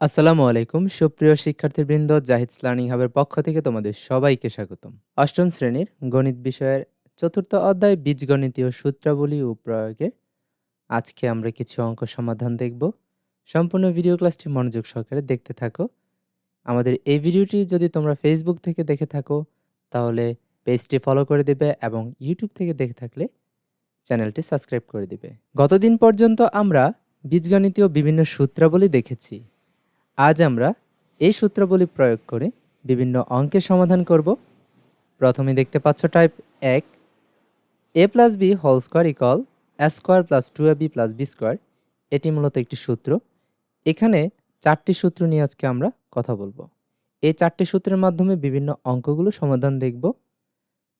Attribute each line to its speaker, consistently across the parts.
Speaker 1: আসসালামু আলাইকুম, সুপ্রিয় শিক্ষার্থীবৃন্দ জাহিদস লার্নিং হাবের পক্ষ থেকে তোমাদের সবাইকে স্বাগতম। অষ্টম শ্রেণির গণিত বিষয়ের চতুর্থ অধ্যায় বীজগণিতীয় সূত্রাবলী ও প্রয়োগে আজকে আমরা কিছু অঙ্ক সমাধান দেখব। সম্পূর্ণ ভিডিও ক্লাসটি মনোযোগ সহকারে দেখতে থাকো। আমাদের এই ভিডিওটি যদি তোমরা ফেসবুক থেকে দেখে থাকো, তাহলে পেজটি ফলো করে দিবে এবং ইউটিউব থেকে দেখে থাকলে চ্যানেলটি সাবস্ক্রাইব করে দিবে। গতদিন পর্যন্ত আমরা বীজগণিতীয় বিভিন্ন সূত্রাবলী দেখেছি। আজ আমরা এই সূত্রাবলী প্রয়োগ করে বিভিন্ন অঙ্কের সমাধান করব। প্রথমে দেখতে পাচ্ছ টাইপ এক A plus B whole square equal A square plus two A B plus B square এটি মূলত একটি সূত্র। এখানে চারটি সূত্র নিয়ে আজকে আমরা কথা বলব। এই চারটি সূত্রের মাধ্যমে বিভিন্ন অঙ্কগুলো সমাধান দেখব।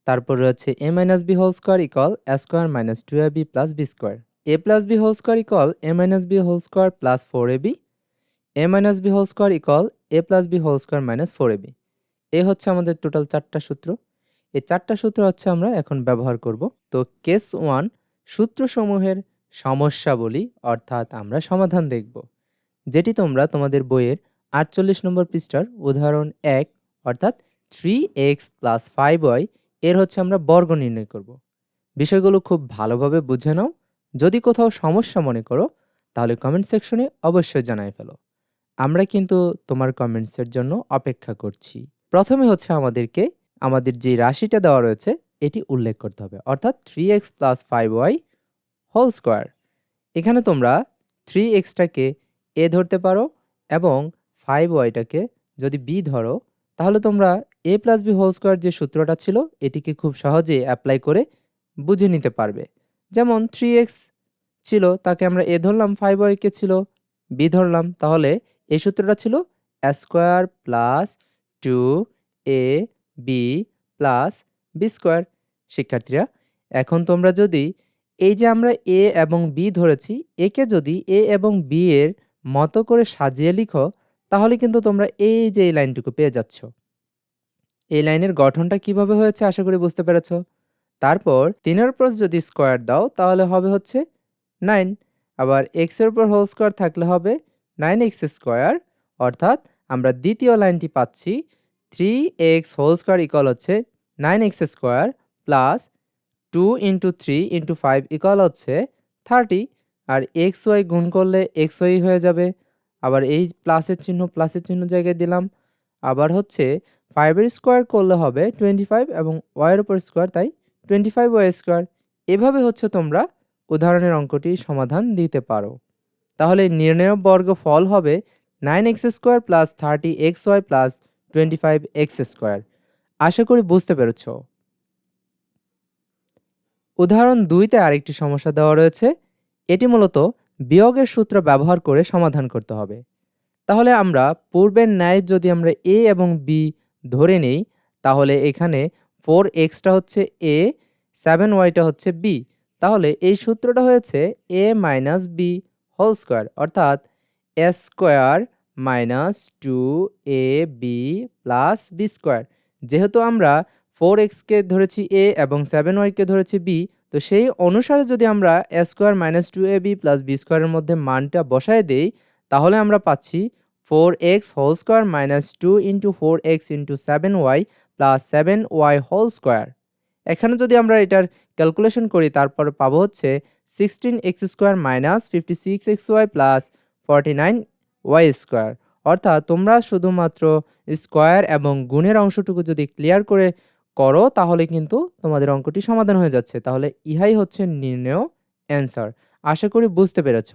Speaker 1: তারপর রয়েছে A minus B whole square equal A square minus two A B plus B square A plus B whole square equal A minus B whole square plus four A B A minus B whole square equal A plus B whole square minus four A B A হচ্ছে আমাদের total চারটা সূত্র। এই চারটা সূত্র হচ্ছে আমরা এখন ব্যবহার করব। তো কেস ওয়ান সূত্রসমূহের সমস্যাবলী অর্থাৎ আমরা সমাধান দেখব। যেটি তোমরা তোমাদের বইয়ের আটচল্লিশ নম্বর পৃষ্ঠার উদাহরণ এক অর্থাৎ three X plus five Y এর হচ্ছে আমরা বর্গ নির্ণয় করব। বিষয়গুলো খুব ভালোভাবে বুঝে নাও। যদি কোথাও সমস্যা মনে করো, তাহলে কমেন্ট সেকশনে অবশ্যই জানাই ফেলো। আমরা কিন্তু তোমার কমেন্টসের জন্য অপেক্ষা করছি। প্রথমে হচ্ছে আমাদেরকে, আমাদের যে রাশিটা দেওয়া রয়েছে, এটি উল্লেখ করতে হবে। অর্থাৎ three X plus five Y whole square এখানে তোমরা থ্রি এক্সটাকে এ ধরতে পারো এবং ফাইভ ওয়াইটাকে যদি বি ধরো, তাহলে তোমরা A plus B whole square যে সূত্রটা ছিল, এটিকে খুব সহজে অ্যাপ্লাই করে বুঝে নিতে পারবে। যেমন থ্রি এক্স ছিল, তাকে আমরা এ ধরলাম ফাইভ ওয়াইকে ছিল বি ধরলাম, তাহলে এই সূত্রটা ছিল square plus two A B plus B square. শিক্ষার্থীরা, এখন তোমরা যদি এই যে আমরা এ এবং বি ধরেছি, একে যদি এ এবং বি এর মতো করে সাজিয়ে লিখো, তাহলে কিন্তু তোমরা এই যে এই লাইনটুকু পেয়ে যাচ্ছ। এই লাইনের গঠনটা কীভাবে হয়েছে আশা করি বুঝতে পেরেছ? তারপর তিনের উপর যদি স্কোয়ার দাও, তাহলে হবে হচ্ছে নাইন। আবার এক্সের উপর হোল স্কোয়ার থাকলে হবে নাইন এক্স স্কোয়ার, অর্থাৎ আমরা দ্বিতীয় লাইনটি পাচ্ছি, three X whole square equal হচ্ছে nine X square plus two into three into five equal হচ্ছে থার্টি, আর এক্স ওয়াই গুণ করলে এক্স ওয়াই হয়ে যাবে। আবার এই প্লাসের চিহ্ন প্লাসের চিহ্ন জায়গায় দিলাম। আবার হচ্ছে ফাইভের স্কোয়ার করলে হবে টোয়েন্টি ফাইভ এবং ওয়াইয়ের উপর স্কোয়ার, তাই টোয়েন্টি ফাইভ ওয়াই স্কোয়ার। এভাবে হচ্ছে তোমরা উদাহরণের অঙ্কটি সমাধান দিতে পারো। তাহলে নির্ণয় বর্গ ফল হবে nine X square plus thirty X Y plus twenty five X square. আশা করি বুঝতে পেরেছ। উদাহরণ দুইতে আরেকটি সমস্যা দেওয়া রয়েছে। এটি মূলত বিয়োগের সূত্র ব্যবহার করে সমাধান করতে হবে। তাহলে আমরা পূর্বের ন্যায় যদি আমরা এ এবং বি ধরে নেই, তাহলে এখানে ফোর এক্সটা হচ্ছে এ, সেভেন ওয়াইটা হচ্ছে বি। তাহলে এই সূত্রটা হয়েছে A minus B whole square অর্থাৎ A square minus two A B plus B square যেহেতু আমরা ফোর এক্সকে ধরেছি এ এবং সেভেন ওয়াইকে ধরেছি বি তো সেই অনুসারে যদি আমরা A square minus two A B plus B স্কোয়ারের মধ্যে মানটা বসায় দেই, তাহলে আমরা পাচ্ছি four X whole square minus two into four X into seven Y plus seven Y whole square এখানে যদি আমরা এটার ক্যালকুলেশন করি, তারপর পাবো হচ্ছে sixteen X square minus fifty six X Y plus forty nine Y square অর্থাৎ তোমরা শুধুমাত্র স্কোয়ার এবং গুণের অংশটুকু যদি ক্লিয়ার করে করো, তাহলে কিন্তু তোমাদের অঙ্কটি সমাধান হয়ে যাচ্ছে। তাহলে ইহাই হচ্ছে নির্ণয় অ্যান্সার আশা করি বুঝতে পেরেছ।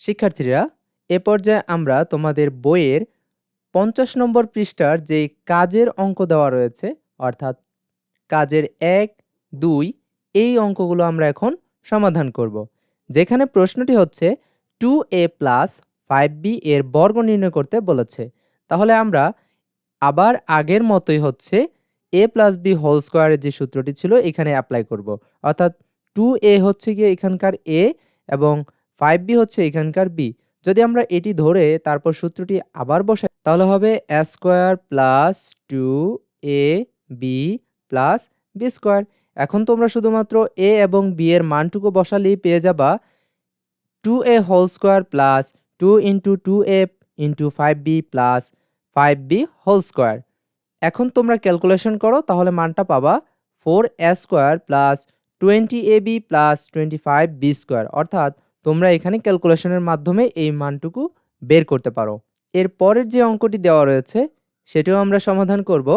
Speaker 1: শিক্ষার্থীরা, এ পর্যায়ে আমরা তোমাদের বইয়ের পঞ্চাশ নম্বর পৃষ্ঠার যে কাজের অঙ্ক দেওয়া রয়েছে, অর্থাৎ কাজের এক, দুই এই অঙ্কগুলো আমরা এখন সমাধান করব। যেখানে প্রশ্নটি হচ্ছে two A plus five B এর বর্গ নির্ণয় করতে বলেছে। তাহলে আমরা আবার আগের মতোই হচ্ছে এ প্লাস বি হোল স্কোয়ারের যে সূত্রটি ছিল এখানে অ্যাপ্লাই করব। অর্থাৎ টু এ হচ্ছে গিয়ে এখানকার এ এবং ফাইভ বি হচ্ছে এখানকার বি। যদি আমরা এটি ধরে তারপর সূত্রটি আবার বসাই, তাহলে হবে square plus two A B plus B square. এখন তোমরা শুধুমাত্র এ এবং বি এর মানটুকু বসালেই পেয়ে যাবা two A whole square plus two into two A into five B plus five B whole square. এখন তোমরা ক্যালকুলেশন করো, তাহলে মানটা পাবা four A square plus twenty A B plus twenty five B square. অর্থাৎ তোমরা এখানে ক্যালকুলেশনের মাধ্যমে এই মানটুকু বের করতে পারো। এর পরের যে অঙ্কটি দেওয়া রয়েছে, সেটাও আমরা সমাধান করব।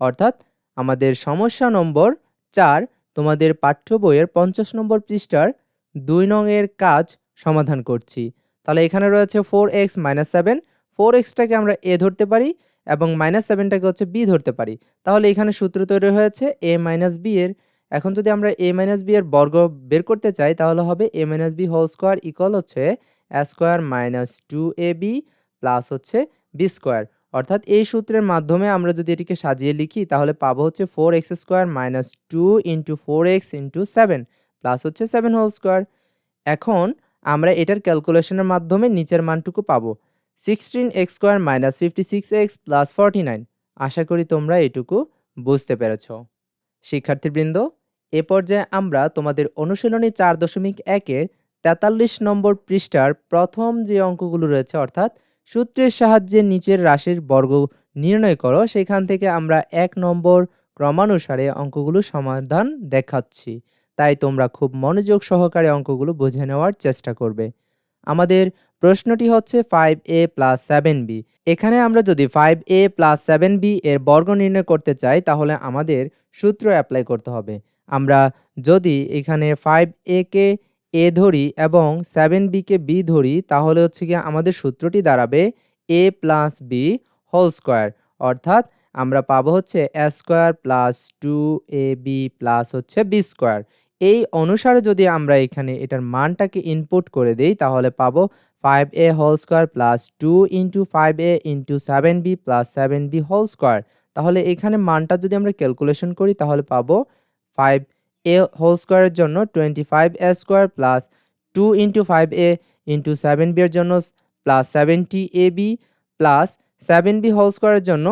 Speaker 1: অর্থাৎ আমাদের সমস্যা নম্বর চার, তোমাদের পাঠ্য বইয়ের পঞ্চাশ নম্বর পৃষ্ঠার দুই নংয়ের কাজ সমাধান করছি। তাহলে এখানে রয়েছে four X minus seven four এক্সটাকে আমরা এ ধরতে পারি এবং মাইনাস সেভেনটাকে হচ্ছে বি ধরতে পারি। তাহলে এখানে সূত্র তৈরি হয়েছে এ মাইনাস বি এর। এখন যদি আমরা এ মাইনাস বি এর বর্গ বের করতে চাই, তাহলে হবে A minus B whole square equal হচ্ছে square minus two A B plus হচ্ছে বি স্কোয়ার অর্থাৎ এই সূত্রের মাধ্যমে আমরা যদি এটিকে সাজিয়ে লিখি, তাহলে পাবো হচ্ছে four X square minus two into four X into seven plus হচ্ছে সেভেন হোল স্কোয়ার এখন আমরা এটার ক্যালকুলেশনের মাধ্যমে নিচের মানটুকু পাবো sixteen X square minus fifty six X plus forty nine আশা করি তোমরা এটুকু বুঝতে পেরেছ। শিক্ষার্থীবৃন্দ, এ পর্যায়ে আমরা তোমাদের অনুশীলনী চার দশমিক একের তেতাল্লিশ নম্বর পৃষ্ঠার প্রথম যে অঙ্কগুলো রয়েছে, অর্থাৎ সূত্রের সাহায্যে নিচের রাশির বর্গ নির্ণয় করো। সেখান থেকে আমরা এক নম্বর ক্রমানুসারে অঙ্কগুলো সমাধান দেখাচ্ছি। তাই তোমরা খুব মনোযোগ সহকারে অঙ্কগুলো বুঝে নেওয়ার চেষ্টা করবে। আমাদের প্রশ্নটি হচ্ছে five A plus seven B এখানে আমরা যদি five A plus seven B এর বর্গ নির্ণয় করতে চাই, তাহলে আমাদের সূত্র অ্যাপ্লাই করতে হবে। আমরা যদি এখানে ফাইভ এ কে এ ধরি এবং সেভেন বিকে বি ধরি, তাহলে হচ্ছে গিয়ে আমাদের সূত্রটি দাঁড়াবে A plus B whole square অর্থাৎ আমরা পাবো হচ্ছে A square plus two A B plus হচ্ছে বি স্কোয়ার এই অনুসারে যদি আমরা এখানে এটার মানটাকে ইনপুট করে দিই, তাহলে পাবো five A whole square plus two into five A into seven B plus seven B whole square তাহলে এখানে মানটা যদি আমরা ক্যালকুলেশন করি, তাহলে পাবো ফাইভ এ হোল স্কোয়ারের জন্য twenty five A square plus two into five A into seven B এর জন্য plus seventy A B plus seven B whole স্কোয়ারের জন্য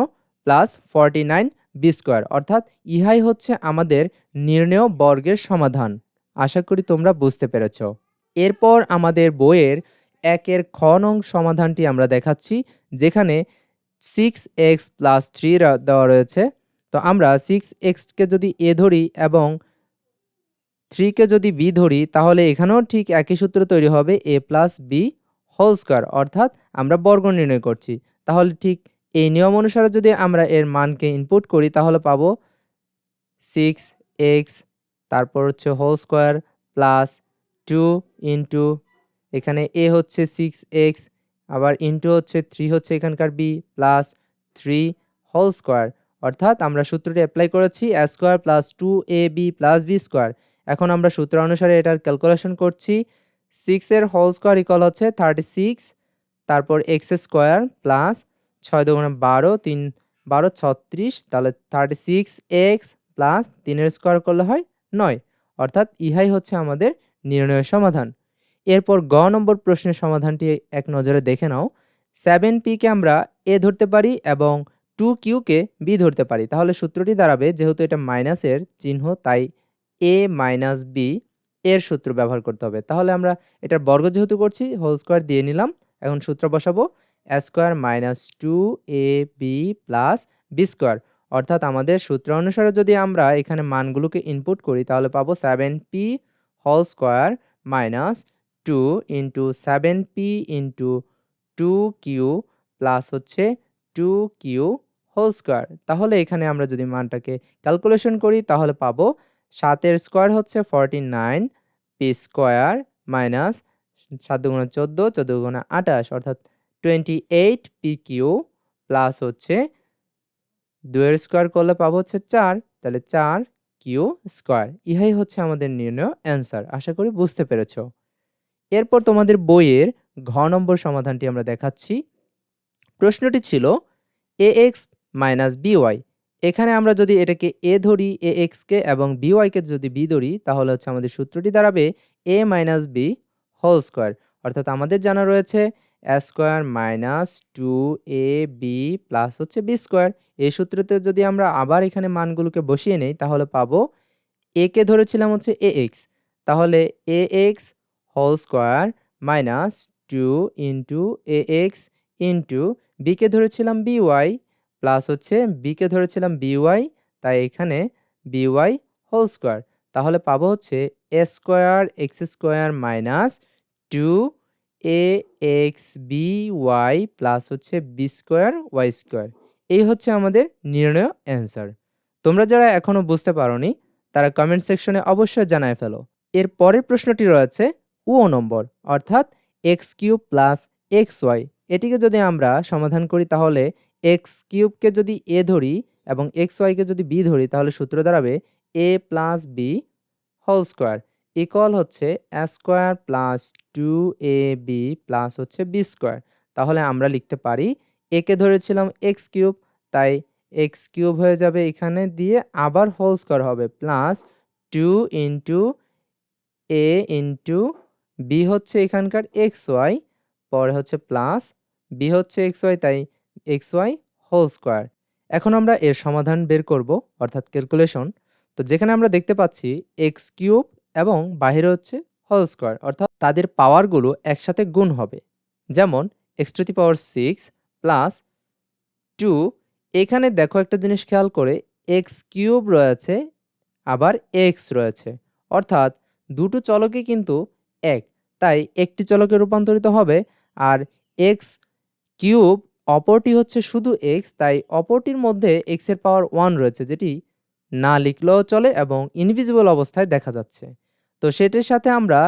Speaker 1: plus forty nine B square অর্থাৎ ইহাই হচ্ছে আমাদের নির্ণেয় বর্গের সমাধান। আশা করি তোমরা বুঝতে পেরেছ। এরপর আমাদের বইয়ের একের খ নং সমাধানটি আমরা দেখাচ্ছি, যেখানে সিক্স এক্স প্লাস থ্রি দেওয়া রয়েছে। তো আমরা সিক্স এক্সকে যদি এ ধরি এবং থ্রিকে যদি বি ধরি, তাহলে এখানেও ঠিক একই সূত্র তৈরি হবে A plus B whole square, অর্থাৎ আমরা বর্গ নির্ণয় করছি। তাহলে ঠিক এই নিয়ম অনুসারে যদি আমরা এর মানকে ইনপুট করি, তাহলে পাবো সিক্স এক্স তারপর হচ্ছে whole square plus two into, এখানে এ হচ্ছে সিক্স এক্স আবার ইন্টু হচ্ছে থ্রি হচ্ছে এখানকার B plus three whole square. অর্থাৎ আমরা সূত্রটি অ্যাপ্লাই করেছি A square plus two A B plus B square. এখন আমরা সূত্র অনুসারে এটার ক্যালকুলেশন করছি। সিক্সের হোল স্কোয়ার ইকল হচ্ছে থার্টি সিক্স তারপর এক্স স্কোয়ার প্লাস ছয় দুগুণে বারো, তিন, বারো ছত্রিশ, তাহলে থার্টি সিক্স এক্স প্লাস তিনের স্কোয়ার করলে হয় নয়। অর্থাৎ ইহাই হচ্ছে আমাদের নির্ণয়ের সমাধান। এরপর গ নম্বর প্রশ্নের সমাধানটি এক নজরে দেখে নাও। সেভেন পিকে আমরা এ ধরতে পারি এবং টু কিউকে বি ধরতে পারি। তাহলে সূত্রটি দাঁড়াবে, যেহেতু এটা মাইনাসের চিহ্ন, তাই এ মাইনাস বি এর সূত্র ব্যবহার করতে হবে। তাহলে আমরা এটার বর্গ যেহেতু করছি হোল স্কোয়ার দিয়ে নিলাম। এখন সূত্র বসাবো। Square minus two A B plus B square অর্থাৎ আমাদের সূত্র অনুসারে যদি আমরা এখানে মানগুলোকে ইনপুট করি, তাহলে পাবো seven P whole square minus two into seven P into two Q plus হচ্ছে টু কিউ হোল স্কোয়ার তাহলে এখানে আমরা যদি মানটাকে ক্যালকুলেশন করি, তাহলে পাবো সাতের স্কোয়ার হচ্ছে forty nine, P square minus সাত দুগুণে চোদ্দ চোদ্দ গুণে আঠাশ, অর্থাৎ twenty eight P Q plus হচ্ছে দুয়ের স্কোয়ার করলে পাবো হচ্ছে চার, তাহলে চার কিউ স্কোয়ার। ইহাই হচ্ছে আমাদের নির্ণয়, অ্যান্সার। আশা করি বুঝতে পেরেছ। এরপর তোমাদের বইয়ের ঘ নম্বর সমাধানটি আমরা দেখাচ্ছি। প্রশ্নটি ছিল, এ এক্স মাইনাস বিওয়াই এখানে আমরা যদি এটাকে এ ধরি, এ এক্সকে এবং বিওয়াইকে যদি বি ধরি, তাহলে হচ্ছে আমাদের সূত্রটি দাঁড়াবে A minus B whole square অর্থাৎ আমাদের জানা রয়েছে square minus two A B plus হচ্ছে বি স্কোয়ার এই সূত্রতে যদি আমরা আবার এখানে মানগুলোকে বসিয়ে নেই, তাহলে পাবো এ কে ধরেছিলাম হচ্ছে এ এক্স তাহলে A X whole square minus two into A X into বিকে ধরেছিলাম বিওয়াই প্লাস হচ্ছে বিকে ধরেছিলাম বিওয়াই তাই এখানে বিওয়াই হোল স্কোয়ার তাহলে পাবো হচ্ছে A square X square minus two A X B Y plus হচ্ছে বি স্কোয়ার ওয়াই স্কোয়ার এই হচ্ছে আমাদের নির্ণয় অ্যান্সার তোমরা যারা এখনও বুঝতে পারোনি, তারা কমেন্ট সেকশনে অবশ্যই জানায় ফেলো। এর পরের প্রশ্নটি রয়েছে ও নম্বর, অর্থাৎ X cube plus X Y এটিকে যদি আমরা সমাধান করি তাহলে এক্স কিউবকে যদি এ ধরি এবং এক্স ওয়াইকে যদি বি ধরি, তাহলে সূত্র দাঁড়াবে A plus B whole square equal হচ্ছে A square plus two A B plus হচ্ছে বি স্কোয়ার তাহলে আমরা লিখতে পারি একে ধরেছিলাম এক্স কিউব, তাই এক্স কিউব হয়ে যাবে এখানে দিয়ে আবার হোল স্কোয়ার হবে plus two into A into B হচ্ছে এখানকার এক্স ওয়াই পরে হচ্ছে প্লাস বি হচ্ছে এক্স ওয়াই তাই এক্স ওয়াই হোল স্কোয়ার এখন আমরা এর সমাধান বের করব, অর্থাৎ ক্যালকুলেশন তো যেখানে আমরা দেখতে পাচ্ছি এক্স কিউব এবং বাইরে হচ্ছে হোল স্কোয়ার অর্থাৎ তাদের পাওয়ারগুলো একসাথে গুণ হবে। যেমন X to the power six plus two এখানে দেখো একটা জিনিস খেয়াল করে এক্স কিউব রয়েছে, আবার এক্স রয়েছে। অর্থাৎ দুটো চলকই কিন্তু এক, তাই একটি চলকে রূপান্তরিত হবে, আর এক্স কিউব অপরটি হচ্ছে শুধু এক্স তাই অপরটির মধ্যে এক্সের পাওয়ার ওয়ান রয়েছে, যেটি না লিখলেও চলে এবং ইনভিজিবল অবস্থায় দেখা যাচ্ছে। তো সেটির সাথে আমরা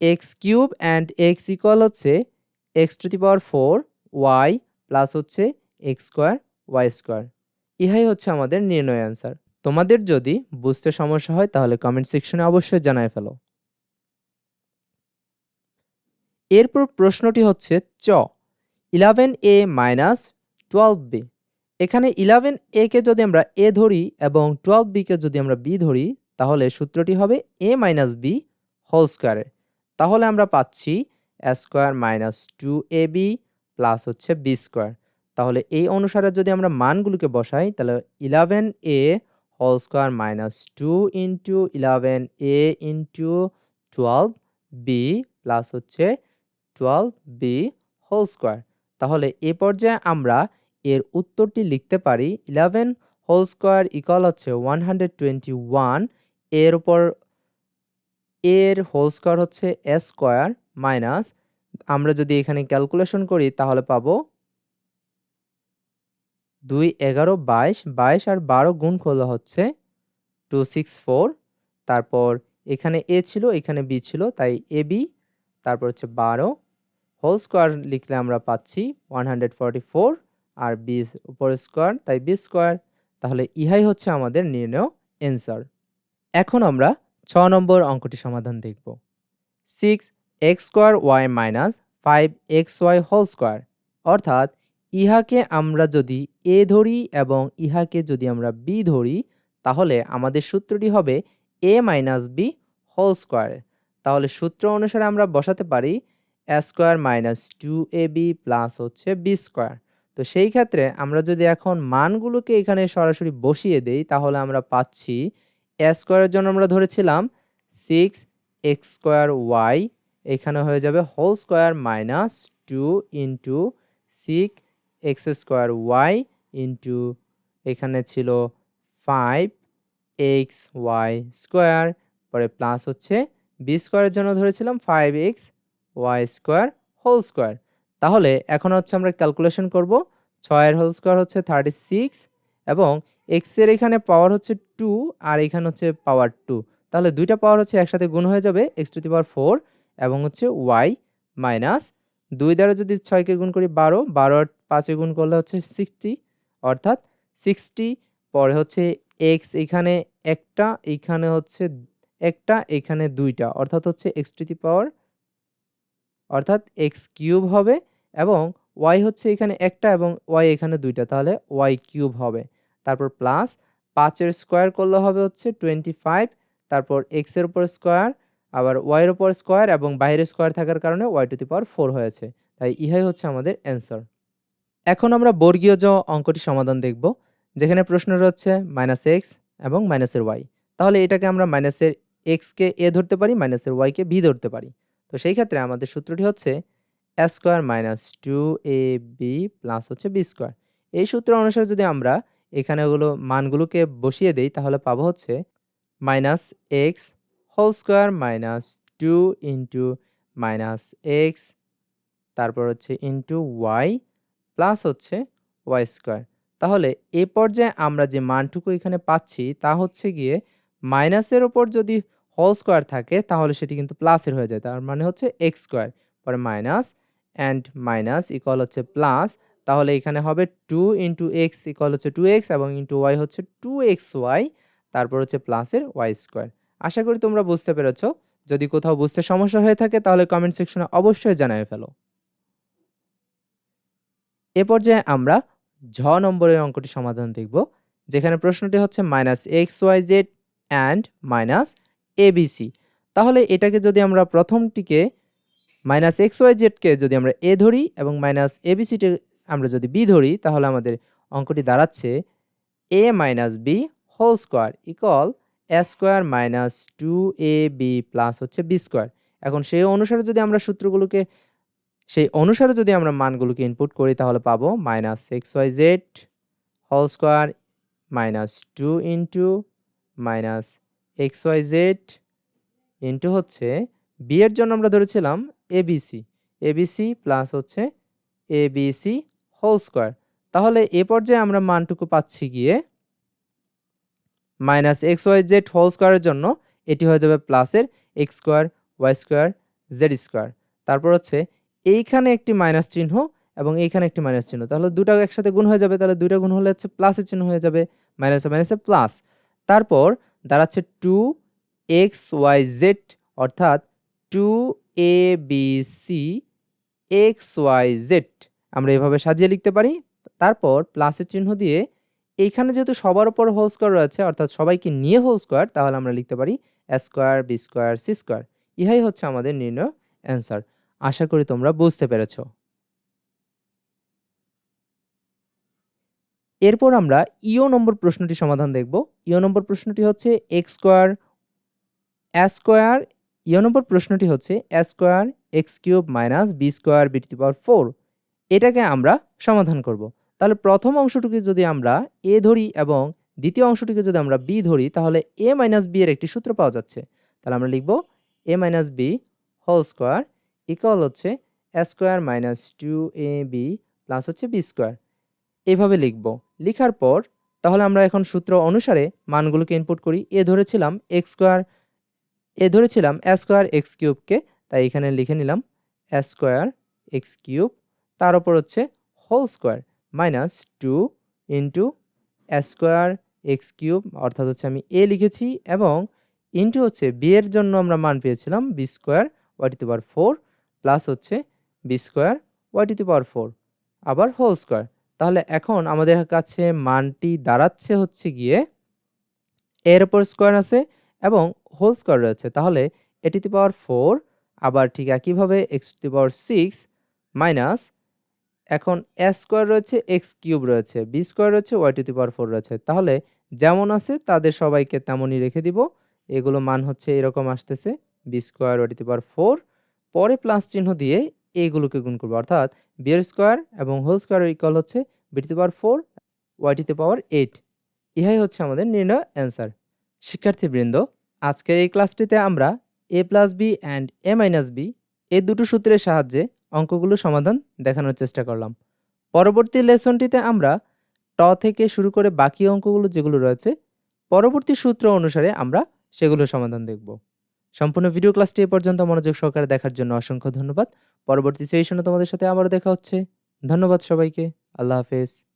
Speaker 1: x cube and x equal হচ্ছে x to the power four y plus হচ্ছে এক্স স্কোয়ার ওয়াই স্কোয়ার ইহাই হচ্ছে আমাদের নির্ণয় অ্যান্সার তোমাদের যদি বুঝতে সমস্যা হয়, তাহলে কমেন্ট সেকশনে অবশ্যই জানায় ফেলো। এরপর প্রশ্নটি হচ্ছে চ। Eleven a minus twelve b এখানে ইলেভেন এ কে যদি আমরা এ ধরি এবং টুয়েলভ বিকে যদি আমরা বি ধরি, তাহলে সূত্রটি হবে এ মাইনাস বি হোল স্কোয়ারের তাহলে আমরা পাচ্ছি square minus two a b plus হচ্ছে বি স্কোয়ার তাহলে এই অনুসারে যদি আমরা মানগুলোকে বসাই, তাহলে eleven a whole square minus two into eleven a into twelve b plus হচ্ছে টুয়েলভ বি হোল স্কোয়ার তাহলে এ পর্যায়ে আমরা এর উত্তরটি লিখতে পারি ইলেভেন হোল স্কোয়ার ইকুয়াল হচ্ছে ওয়ান হান্ড্রেড টোয়েন্টি ওয়ানের উপর এর হোল স্কোয়ার হচ্ছে এ স্কোয়ার মাইনাস আমরা যদি এখানে ক্যালকুলেশন করি তাহলে পাবো দুই এগারো বাইশ বাইশ আর বারো গুণ করলে হচ্ছে টু সিক্স ফোর তারপর এখানে এ ছিল, এখানে বি ছিল, তাই এ বি তারপর হচ্ছে বারো হোল স্কোয়ার লিখলে আমরা পাচ্ছি ওয়ান হান্ড্রেড ফোর আর বি উপর স্কোয়ার তাই বি স্কোয়ার তাহলে ইহাই হচ্ছে আমাদের নির্ণয় অ্যান্সার এখন আমরা ছ নম্বর অঙ্কটি সমাধান দেখব। Six x square y minus five x y whole square অর্থাৎ ইহাকে আমরা যদি এ ধরি এবং ইহাকে যদি আমরা বি ধরি, তাহলে আমাদের সূত্রটি হবে a minus b whole square তাহলে সূত্র অনুসারে আমরা বসাতে পারি square minus two a b plus হচ্ছে বি স্কোয়ার। তো সেই ক্ষেত্রে আমরা যদি এখন মানগুলোকে এখানে সরাসরি বসিয়ে দেই, তাহলে আমরা পাচ্ছি স্কোয়ারের জন্য আমরা ধরেছিলাম সিক্স এক্স স্কোয়ার ওয়াই এখানে হয়ে যাবে whole square minus two into six x square y into এখানে ছিল ফাইভ এক্স ওয়াই স্কোয়ার পরে প্লাস হচ্ছে বি স্কোয়ারের জন্য ধরেছিলাম five x y square whole square তাহলে এখন হচ্ছে আমরা ক্যালকুলেশন করব, ছয়ের হোল স্কোয়ার হচ্ছে থার্টি সিক্স এবং এক্সের এখানে পাওয়ার হচ্ছে টু আর এখানে হচ্ছে পাওয়ার টু তাহলে দুইটা পাওয়ার হচ্ছে একসাথে গুণ হয়ে যাবে x to the power four এবং হচ্ছে ওয়াই মাইনাস দুই দ্বারা যদি ছয়কে গুণ করি বারো বারো আর পাঁচে গুণ করলে হচ্ছে সিক্সটি অর্থাৎ সিক্সটি পরে হচ্ছে এক্স এখানে একটা, এখানে হচ্ছে একটা, এখানে দুইটা, অর্থাৎ হচ্ছে এক্স টু দি পাওয়ার অর্থাৎ এক্স কিউব হবে এবং ওয়াই হচ্ছে এখানে একটা এবং ওয়াই এখানে দুইটা, তাহলে ওয়াই কিউব হবে। তারপর প্লাস পাঁচের স্কোয়ার করলে হবে হচ্ছে টোয়েন্টি ফাইভ তারপর এক্সের উপর স্কোয়ার আবার ওয়াইয়ের উপর স্কোয়ার এবং বাইরে স্কোয়ার থাকার কারণে y to the power four হয়েছে। তাই ইহাই হচ্ছে আমাদের অ্যান্সার এখন আমরা বর্গীয় জ অঙ্কটি সমাধান দেখব, যেখানে প্রশ্ন হচ্ছে মাইনাস এক্স এবং মাইনাসের ওয়াই তাহলে এটাকে আমরা মাইনাসের এক্সকে এ ধরতে পারি মাইনাসের ওয়াইকে ভি ধরতে পারি। তো সেই ক্ষেত্রে আমাদের সূত্রটি হচ্ছে a square minus two a b plus হচ্ছে বি স্কোয়ার। এই সূত্র অনুসারে যদি আমরা এখানে ওগুলো মানগুলোকে বসিয়ে দেই, তাহলে পাবো হচ্ছে minus x whole square minus two into minus x, তারপর হচ্ছে ইন্টু ওয়াই প্লাস হচ্ছে ওয়াই স্কোয়ার। তাহলে এ পর্যায়ে আমরা যে মানটুকু এখানে পাচ্ছি, তা হচ্ছে গিয়ে মাইনাসের ওপর যদি হোল স্কোয়ার থাকে, তাহলে সেটি কিন্তু প্লাসের হয়ে যায়। তার মানে হচ্ছে এক্স স্কোয়ার পরে মাইনাস অ্যান্ড মাইনাস ইকুয়াল হচ্ছে প্লাস তাহলে এখানে হবে টু ইন্টু এক্স ইকুয়াল হচ্ছে টু এক্স এবং ইন্টু ওয়াই হচ্ছে টু এক্স ওয়াই তারপর হচ্ছে প্লাসের ওয়াই স্কোয়ার আশা করি তোমরা বুঝতে পেরেছ। যদি কোথাও বুঝতে সমস্যা হয়ে থাকে, তাহলে কমেন্ট সেকশনে অবশ্যই জানিয়ে ফেলো। এ পর্যায়ে আমরা ঝ নম্বরের অঙ্কটি সমাধান দেখব, যেখানে প্রশ্নটি হচ্ছে minus x y z and minus abc তাহলে এটাকে যদি আমরা প্রথমটিকে মাইনাস এক্স ওয়াই জেডকে যদি আমরা এ ধরি এবং মাইনাস এবিসিটি আমরা যদি বি ধরি, তাহলে আমাদের অঙ্কটি দাঁড়াচ্ছে a minus b whole square equal a square minus two a b plus হচ্ছে বি স্কোয়ার এখন সেই অনুসারে যদি আমরা সূত্রগুলোকে, সেই অনুসারে যদি আমরা মানগুলোকে ইনপুট করি, তাহলে পাবো minus x y z whole square minus two into minus x y z into হচ্ছে বি এর জন্য আমরা ধরেছিলাম এবিসি এবিসি প্লাস হচ্ছে এবিসি হোল স্কোয়ার তাহলে এ পর্যায়ে আমরা মানটুকু পাচ্ছি গিয়ে minus x y z whole স্কোয়ারের জন্য এটি হয়ে যাবে প্লাসের x square y square z square তারপর হচ্ছে এইখানে একটি মাইনাস চিহ্ন এবং এইখানে একটি মাইনাস চিহ্ন। তাহলে দুটা একসাথে গুণ হয়ে যাবে, তাহলে দুইটা গুণ হলে হচ্ছে প্লাসের চিহ্ন হয়ে যাবে মাইনাসে মাইনাসে প্লাস তারপর দাঁড়াচ্ছে টু এক্স ওয়াই জেড, অর্থাৎ two a b c x y z. আমরা এভাবে সাজিয়ে লিখতে পারি। তারপর প্লাসের চিহ্ন দিয়ে এইখানে যেহেতু সবার উপর হোল স্কোয়ার রয়েছে, অর্থাৎ সবাইকে নিয়ে হোল স্কোয়ার, তাহলে আমরা লিখতে পারি square, b square, c square. ইহাই হচ্ছে আমাদের নির্ণয় অ্যান্সার। আশা করি তোমরা বুঝতে পেরেছ। এরপর আমরা ইও নম্বর প্রশ্নটি সমাধান দেখব। ইও নম্বর প্রশ্নটি হচ্ছে এক্স স্কোয়ার অ্যাস স্কোয়ার। ইও নম্বর প্রশ্নটি হচ্ছে a square x cube minus b square b power four. এটাকে আমরা সমাধান করব। তাহলে প্রথম অংশটিকে যদি আমরা এ ধরি এবং দ্বিতীয় অংশটিকে যদি আমরা বি ধরি, তাহলে এ মাইনাস বি এর একটি সূত্র পাওয়া যাচ্ছে। তাহলে আমরা লিখব a minus b whole square equal হচ্ছে a square minus two a b plus হচ্ছে বি স্কোয়ার। এইভাবে লিখব। লিখার পর, তাহলে আমরা এখন সূত্র অনুসারে মানগুলোকে ইনপুট করি। এ ধরেছিলাম এক্স স্কোয়ার এ ধরেছিলাম এ স্কোয়ার এক্স কিউবকে তাই এখানে লিখে নিলাম এ স্কোয়ার এক্স কিউব তার উপর হচ্ছে whole square minus two into a square x cube অর্থাৎ হচ্ছে আমি এ লিখেছি এবং ইন্টু হচ্ছে বি এর জন্য আমরা মান পেয়েছিলাম b square y to power four plus হচ্ছে b square y to power four আবার হোল স্কোয়ার তাহলে এখন আমাদের কাছে মানটি দাঁড়াচ্ছে হচ্ছে গিয়ে এর ওপর স্কোয়ার আছে এবং হোল স্কোয়ার রয়েছে। তাহলে এটি টু পাওয়ার ফোর আবার ঠিক একইভাবে x to power six minus এখন এ স্কোয়ার রয়েছে এক্স কিউব রয়েছে বি স্কোয়ার রয়েছে ওয়াই টু পাওয়ার ফোর রয়েছে। তাহলে যেমন আছে তাদের সবাইকে তেমনই রেখে দিব। এগুলো মান হচ্ছে এরকম আসতেছে b square y to power four পরে প্লাস চিহ্ন দিয়ে এইগুলোকে গুণ করব। অর্থাৎ বি এর স্কোয়ার এবং হোল স্কোয়ার ইকুয়াল হচ্ছে b power four y to power eight ইহাই হচ্ছে আমাদের নির্ণয় অ্যান্সার শিক্ষার্থীবৃন্দ, আজকের এই ক্লাসটিতে আমরা a plus b and a minus b এই দুটো সূত্রের সাহায্যে অঙ্কগুলো সমাধান দেখানোর চেষ্টা করলাম। পরবর্তী লেসনটিতে আমরা ট থেকে শুরু করে বাকি অঙ্কগুলো যেগুলো রয়েছে, পরবর্তী সূত্র অনুসারে আমরা সেগুলো সমাধান দেখব। সম্পূর্ণ ভিডিও ক্লাসটি এ পর্যন্ত মনোযোগ সহকারে দেখার জন্য অসংখ্য ধন্যবাদ। পরবর্তী সেশনে তোমাদের সাথে আবারও দেখা হচ্ছে। ধন্যবাদ সবাইকে। আল্লাহ হাফেজ।